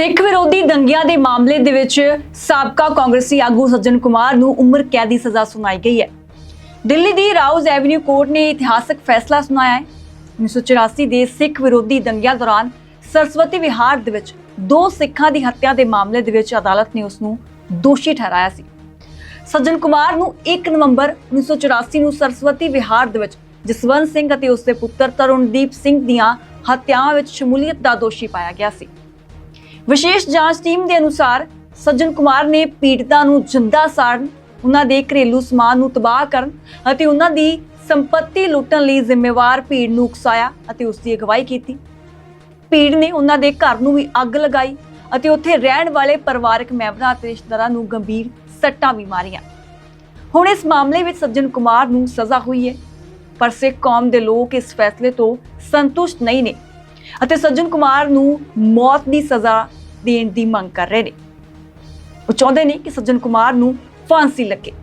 ਸਿੱਖ ਵਿਰੋਧੀ ਦੰਗਿਆਂ ਦੇ ਮਾਮਲੇ ਦੇ ਵਿੱਚ ਸਾਬਕਾ ਕਾਂਗਰਸੀ ਆਗੂ ਸੱਜਣ ਕੁਮਾਰ ਨੂੰ ਉਮਰ ਕੈਦ ਦੀ ਸਜ਼ਾ ਸੁਣਾਈ ਗਈ ਹੈ। ਦਿੱਲੀ ਦੀ ਰਾਉਜ਼ ਐਵਨਿਊ ਕੋਰਟ ਨੇ ਇਤਿਹਾਸਕ ਫੈਸਲਾ ਸੁਣਾਇਆ ਹੈ। 1984 ਦੇ ਸਿੱਖ ਵਿਰੋਧੀ ਦੰਗਿਆਂ ਦੌਰਾਨ ਸਰਸਵਤੀ ਵਿਹਾਰ ਦੇ ਵਿੱਚ ਦੋ ਸਿੱਖਾਂ ਦੀ ਹੱਤਿਆ ਦੇ ਮਾਮਲੇ ਦੇ ਵਿੱਚ ਅਦਾਲਤ ਨੇ ਉਸ ਨੂੰ ਦੋਸ਼ੀ ਠਹਿਰਾਇਆ ਸੀ। ਸੱਜਣ ਕੁਮਾਰ ਨੂੰ 1 ਨਵੰਬਰ 1984 ਨੂੰ ਸਰਸਵਤੀ ਵਿਹਾਰ ਦੇ ਵਿੱਚ ਜਸਵੰਤ ਸਿੰਘ ਅਤੇ ਉਸ ਦੇ ਪੁੱਤਰ ਤਰੁਣਦੀਪ ਸਿੰਘ ਦੀਆਂ ਹੱਤਿਆਵਾਂ ਵਿੱਚ ਸ਼ਮੂਲੀਅਤ ਦਾ ਦੋਸ਼ੀ ਪਾਇਆ ਗਿਆ ਸੀ। ਵਿਸ਼ੇਸ਼ ਜਾਂਚ ਟੀਮ ਦੇ ਅਨੁਸਾਰ ਸੱਜਣ ਕੁਮਾਰ ਨੇ ਪੀੜਤਾਂ ਨੂੰ ਜਿੰਦਾ ਸਾੜਨ, ਉਹਨਾਂ ਦੇ ਘਰੇਲੂ ਸਮਾਨ ਨੂੰ ਤਬਾਹ ਕਰਨ ਅਤੇ ਉਹਨਾਂ ਦੀ ਸੰਪਤੀ ਲੁੱਟਣ ਲਈ ਜ਼ਿੰਮੇਵਾਰ ਭੀੜ ਨੂੰ ਉਕਸਾਇਆ ਅਤੇ ਉਸ ਦੀ ਅਗਵਾਈ ਕੀਤੀ। ਭੀੜ ਨੇ ਉਹਨਾਂ ਦੇ ਘਰ ਨੂੰ ਵੀ ਅੱਗ ਲਗਾਈ ਅਤੇ ਉੱਥੇ ਰਹਿਣ ਵਾਲੇ ਪਰਿਵਾਰਕ ਮੈਂਬਰਾਂ ਅਤੇ ਰਿਸ਼ਤੇਦਾਰਾਂ ਨੂੰ ਗੰਭੀਰ ਸੱਟਾਂ ਵੀ ਮਾਰੀਆਂ। ਹੁਣ ਇਸ ਮਾਮਲੇ ਵਿੱਚ ਸੱਜਣ ਕੁਮਾਰ ਨੂੰ ਸਜ਼ਾ ਹੋਈ ਹੈ, ਪਰ ਸਿੱਖ ਕੌਮ ਦੇ ਲੋਕ ਇਸ ਫੈਸਲੇ ਤੋਂ ਸੰਤੁਸ਼ਟ ਨਹੀਂ ਨੇ। ਅਤੇ ਸੱਜਣ ਕੁਮਾਰ ਨੂੰ ਮੌਤ ਦੀ ਸਜ਼ਾ ਦੇਣ ਦੀ ਮੰਗ ਕਰ ਰਹੇ ਨੇ। ਉਹ ਚਾਹੁੰਦੇ ਨੇ ਕਿ ਸੱਜਣ ਕੁਮਾਰ ਨੂੰ ਫਾਂਸੀ ਲੱਗੇ।